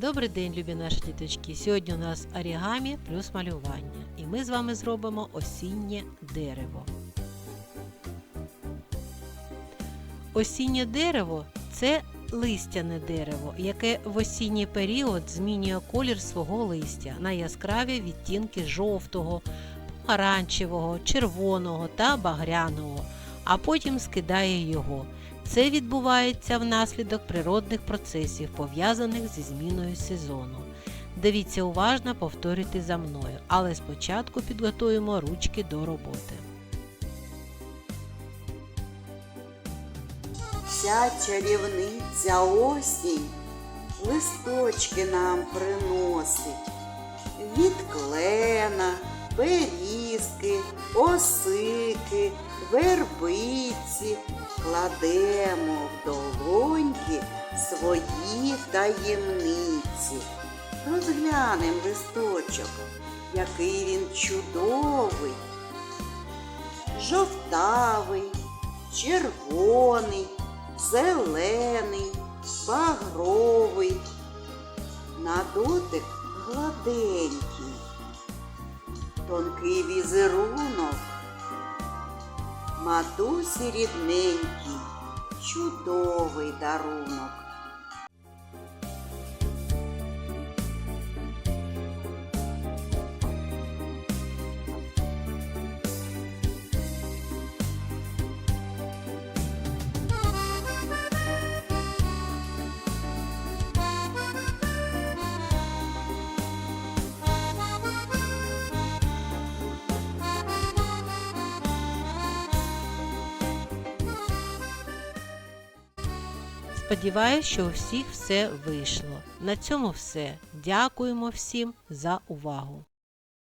Добрий день, любі наші діточки! Сьогодні у нас орігамі плюс малювання. І ми з вами зробимо осіннє дерево. Осіннє дерево це листяне дерево, яке в осінній період змінює колір свого листя на яскраві відтінки жовтого, помаранчевого, червоного та багряного, а потім скидає його. Це відбувається внаслідок природних процесів, пов'язаних зі зміною сезону. Дивіться уважно, повторюйте за мною, але спочатку підготуємо ручки до роботи. Ця чарівниця осінь листочки нам приносить берізки, осики, вербиці кладемо в долоньки свої таємниці. Розглянем листочок, який він чудовий, жовтавий, червоний, зелений, багровий, на дотик гладенький, тонкий візерунок, матусі рідненький, чудовий дарунок. Сподіваюсь, що у всіх все вийшло. На цьому все. Дякуємо всім за увагу!